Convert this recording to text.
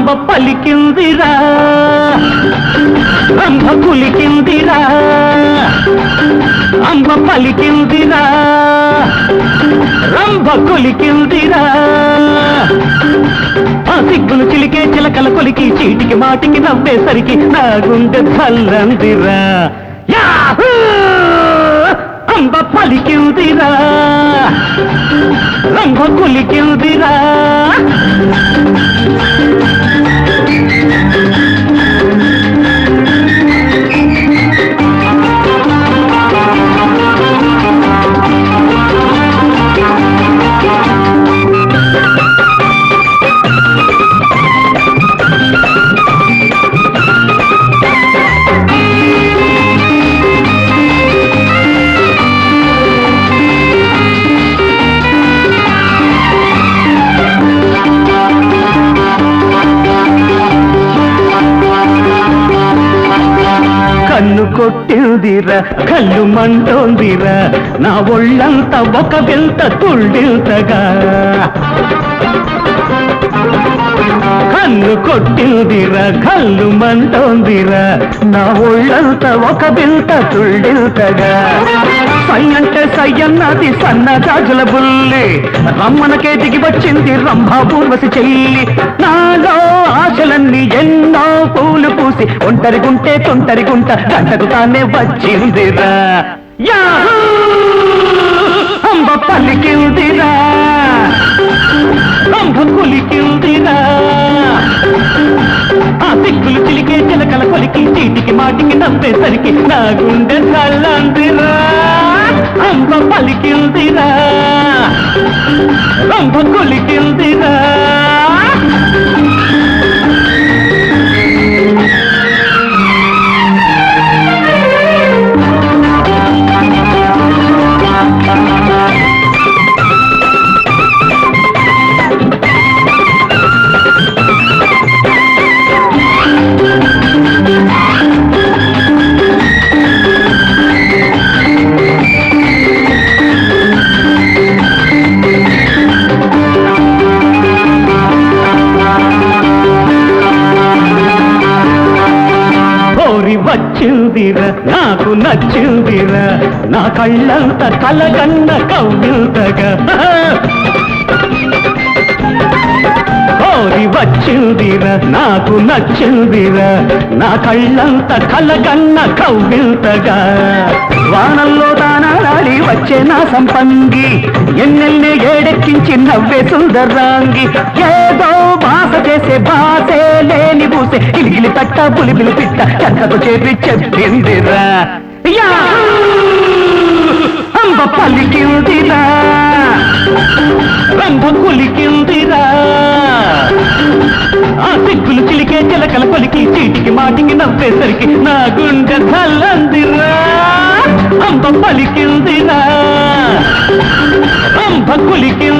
అంబ పలికిందిరా అంబ కులికిందిరా అంబ పలికిందిరా రంభ కొలికిందిరా. ఆ సిగ్గులు చిలికే చిలకల కొలికి చీటికి మాటికి నవ్వేసరికి నా గుండె చల్లందిరా. అంబ పలికిందిరా రంభ కొలికిందిరా. కొట్టిందిరా కళ్ళు మంటోందిరా. నా ఒళ్ళంతా ఒక వింత తుళ్ళింతగా కన్ను కొట్టిందిరా కళ్ళు మంటోందిరా. నా ఒళ్ళంతా ఒక వింత తుళ్ళింతగా సై అంటే సై అన్నది సన్న జాజుల బుల్లి. రమ్మనకే దిగి వచ్చింది రంభా పూర్వసి చెల్లి. నాలో ఆశలన్నీ ఎన్నో పూలు పూసి ఒంటరిగుంటే తొంటరిగుంట గంటకు తానే వచ్చిందిరా. అంబ పలికిందిరా. అంబ కులికిందిరా ఆ సిగ్గులు చిలికే చిలకల కొలికి చీటికి మాటికి నవ్వేసరికి నా గుండె చల్లందిరా. అంబ పలికిందిరా. అంబ కులికిందిరా వచ్చిందిరా నాకు నచ్చిందిరా. నా కళ్ళంత కలగన్న కవ్వింతగా కోరి వచ్చిందిరా నాకు నచ్చిందిరా. నా కళ్ళంత కలగన్న కవ్వింతగా వానల్లో దానాలాడి వచ్చే నా సంపంగి. ఎన్నెల్ని ఏడెక్కించి నవ్వే సుందరాంగి ఏదో బాస చేసే బాసే లేని పూసే ఇలిగిలి తట్ట పులిపిలి పిట్ట చక్కతో చేపి చెప్పిందిరా. అంబ పలికిందిరా. రంభ కులికిందిరా. ఆ సిగ్గులు చిలికే చిలకల కొలికి చీటికి మాటికి నవ్వేసరికి నా గుండె చల్లందిరా. అంబ పలికిందిరా రంభ కులికిందిరా